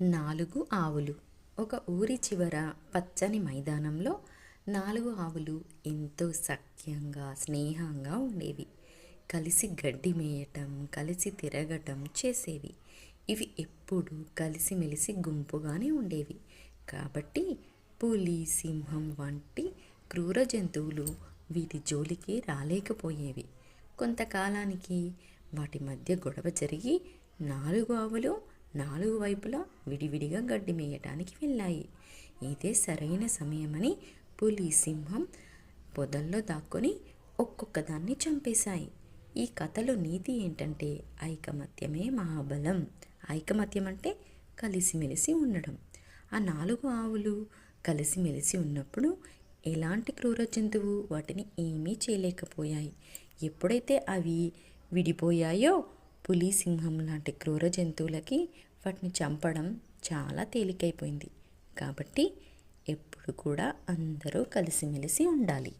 నాలుగు ఆవులు. ఒక ఊరి చివర పచ్చని మైదానంలో నాలుగు ఆవులు ఎంతో సఖ్యంగా స్నేహంగా ఉండేవి. కలిసి గడ్డి మేయటం కలిసి తిరగటం చేసేవి. ఇవి ఎప్పుడూ కలిసిమెలిసి గుంపుగానే ఉండేవి. కాబట్టి పులి సింహం వంటి క్రూర జంతువులు వీటి జోలికి రాలేకపోయేవి. కొంతకాలానికి వాటి మధ్య గొడవ జరిగి నాలుగు ఆవులు నాలుగు వైపులా విడివిడిగా గడ్డి మేయటానికి వెళ్ళాయి. ఇదే సరైన సమయమని పులి సింహం పొదల్లో దాక్కొని ఒక్కొక్క దాన్ని చంపేశాయి. ఈ కథలో నీతి ఏంటంటే ఐకమత్యమే మహాబలం. ఐకమత్యం అంటే కలిసిమెలిసి ఉండడం. ఆ నాలుగు ఆవులు కలిసిమెలిసి ఉన్నప్పుడు ఎలాంటి క్రూర జంతువు వాటిని ఏమీ చేయలేకపోయాయి? ఎప్పుడైతే అవి విడిపోయాయో పులి సింహం లాంటి క్రూర జంతువులకి వాటిని చంపడం చాలా తేలికైపోయింది. కాబట్టి ఎప్పుడు కూడా అందరూ కలిసిమెలిసి ఉండాలి.